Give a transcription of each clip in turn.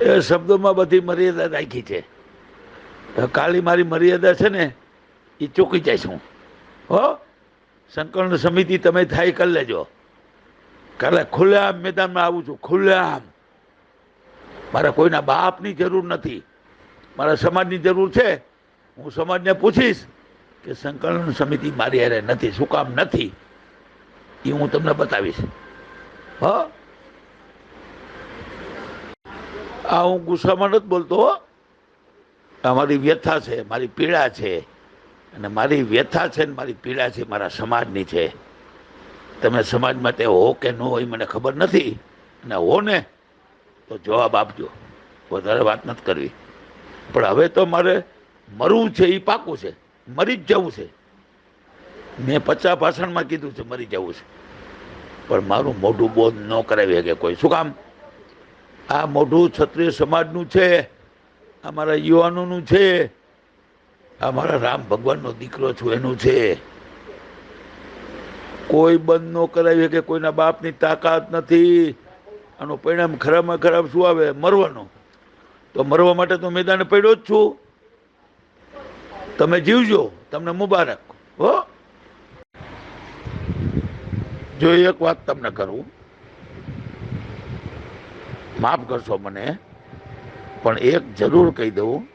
એ શબ્દોમાં બધી મર્યાદા રાખી છે. કાલી મારી મર્યાદા છે ને એ ચૂકી જાય છું હો. સંકલન સમિતિ તમે થાય કરી લેજો. કાલે ખુલ્લેઆમ મેદાનમાં આવું છું, ખુલ્લેઆમ. મારા કોઈના બાપની જરૂર નથી. મારા સમાજની જરૂર છે. હું સમાજને પૂછીશ કે સંકલન સમિતિ મારી હારે નથી, શું કામ નથી? એ હું તમને બતાવીશ. હ? આ હું ગુસ્સામાં નથી બોલતો. મારી વ્યથા છે, મારી પીડા છે. અને મારી વ્યથા છે ને મારી પીડા છે, મારા સમાજની છે. તમે સમાજ માટે હો કે ન હોય મને ખબર નથી. અને હો ને, તો જવાબ આપજો. વધારે વાત નથી કરવી. પણ હવે તો મારે મરવું છે એ પાકું છે. મરી જ જવું છે. મેં પચાસ ભાષણમાં કીધું છે, મરી જવું છે. પણ મારું મોઢું બોધ ન કરાવી શકે કોઈ. શું કામ? આ મોઢું ક્ષત્રિય સમાજનું છે, આ મારા યુવાનોનું છે, આ મારા રામ ભગવાનનો દીકરો છું, એનું છે. કોઈ બંધ ન કરાવી કે કોઈના બાપની તાકાત નથી. આનું પરિણામ ખરાબમાં ખરાબ શું આવે? મરવાનું. તો મરવા માટે તો મેદાને પડ્યો જ છું. તમે જીવજો, તમને મુબારક. હો? જો એક વાત તમને કરું માફ કરશો મને, પણ એક જરૂર કહી દઉં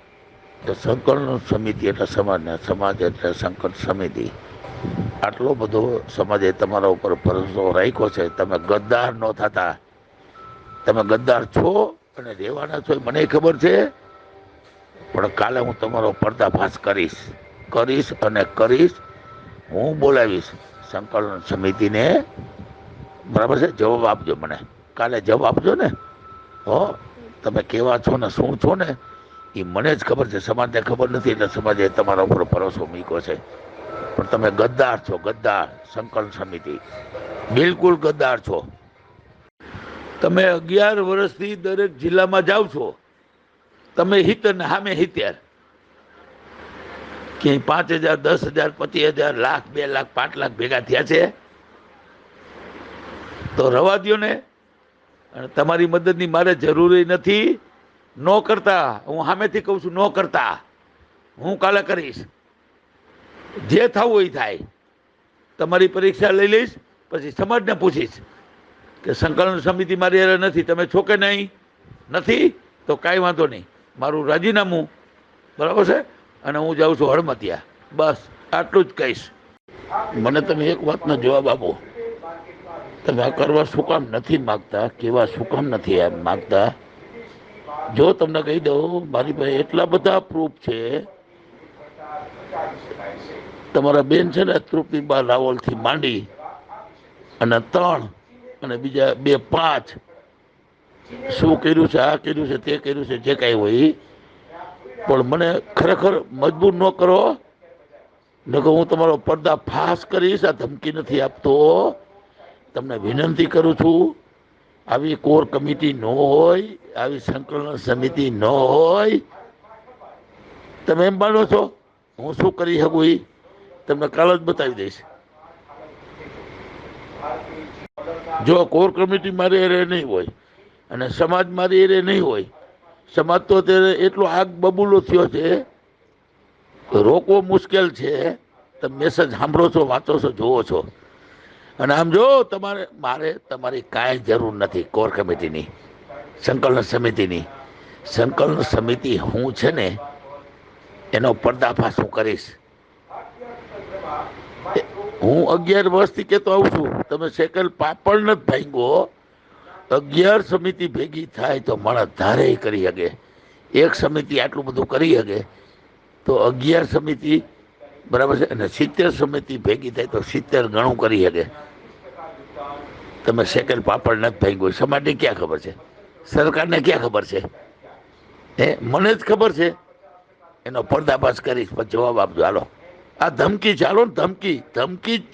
કે સંકલન સમિતિ એટલે સમાજને સમાજ એટલે સંકલન સમિતિ. આટલો બધો સમાજે તમારા ઉપર ભરોસો રાખ્યો છે. તમે ગદ્દાર ન થતા. તમે ગદ્દાર છો અને રહેવાના છો મને ખબર છે. પણ કાલે હું તમારો પર્દાફાશ કરીશ કરીશ અને કરીશ. હું બોલાવીશ સંકલન સમિતિને. બરાબર છે? જવાબ આપજો મને. કાલે જવાબ આપજો ને. હો, તમે કેવા છો ને શું છો ને એ મને જ ખબર છે. સમાજને ખબર નથી એટલે સમાજે તમારા ઉપર ભરોસો મૂક્યો છે. પણ તમે ગદ્દાર છો, ગદ્દાર સંકલન સમિતિ. બિલકુલ ગદ્દાર છો. તમે અગિયાર વર્ષથી દરેક જિલ્લામાં જાઓ છો. તમે હિત ને સામે હિત્યાર. ક્યાંય પાંચ હજાર, દસ હજાર, પચીસ હજાર, લાખ, બે લાખ, પાંચ લાખ ભેગા થયા છે? તો રવા દો ને અને તમારી મદદની મારે જરૂરી નથી. ન કરતા. હું સામેથી કહું છું, ન કરતા. હું કાલે કરીશ. જે થવું એ થાય. તમારી પરીક્ષા લઈ લઈશ, પછી સમાજને પૂછીશ કે સંકલન સમિતિ મારી હારે નથી. તમે છો કે નહીં? નથી? તો કાંઈ વાંધો નહીં. મારું રાજીનામું, બરાબર છે? અને હું જાઉં છું હળમતિયા. બસ, આટલું જ કહીશ. મને તમે એક વાતનો જવાબ આપો. તમે આ કરવા શું કામ નથી માગતા? કેવા શું કામ નથી એમ માગતા? જો તમને કહી દઉં, મારી પાસે એટલા બધા પ્રૂફ છે. તમારા બેન છે ને તૃપ્તિબા રાવલથી માંડી અને ત્રણ અને બીજા બે પાંચ. શું કર્યું છે, આ કર્યું છે, તે કર્યું છે, જે કાંઈ હોય. પણ મને ખરેખર મજબૂર ન કરો. નકર હું તમારો પડદા ફાસ કરીશ, આ ધમકી નથી આપતો. તમને વિનંતી કરું છું, આવી કોર કમિટી ન હોય, આવી સંકલન સમિતિ ન હોય, તમે એમ માનો છો? હું શું કરી શકું એ તમને કાલ જ બતાવી દઈશ. જો કોર કમિટી મારી એરે નહીં હોય અને સમાજ મારી એરે નહીં હોય, સમાજ તો અત્યારે એટલો આગ બબૂલો થયો છે, રોકવો મુશ્કેલ છે, તમે મેસેજ સાંભળો છો, વાંચો છો જોવો છો. અને આમ જો તમારે, મારે તમારી કાંઈ જરૂર નથી, કોર કમિટીની, સંકલન સમિતિની. સંકલન સમિતિ હું છે ને, એનો પર્દાફાશ હું કરીશ. હું અગિયાર વર્ષથી કહેતો આવું છું. તમે સેકલ પાપડ નથી ભાંગો અગિયાર સમિતિ ભેગી થાય તો માણસ ધારે કરી શકે એક સમિતિ આટલું બધું કરી શકે તો અગિયાર સમિતિ, બરાબર છે? અને સિત્તેર સમિતિ ભેગી થાય તો સિત્તેર ગણું કરી શકે તમે સેકન્ડ પાપડ નથી ફેંક્યું સમાજને ક્યાં ખબર છે? સરકારને ક્યાં ખબર છે? એ મને જ ખબર છે. એનો પર્દાફાશ કરીશ, પછી જવાબ આપજો. હાલો. આ ધમકી ચાલો ને, ધમકી ધમકી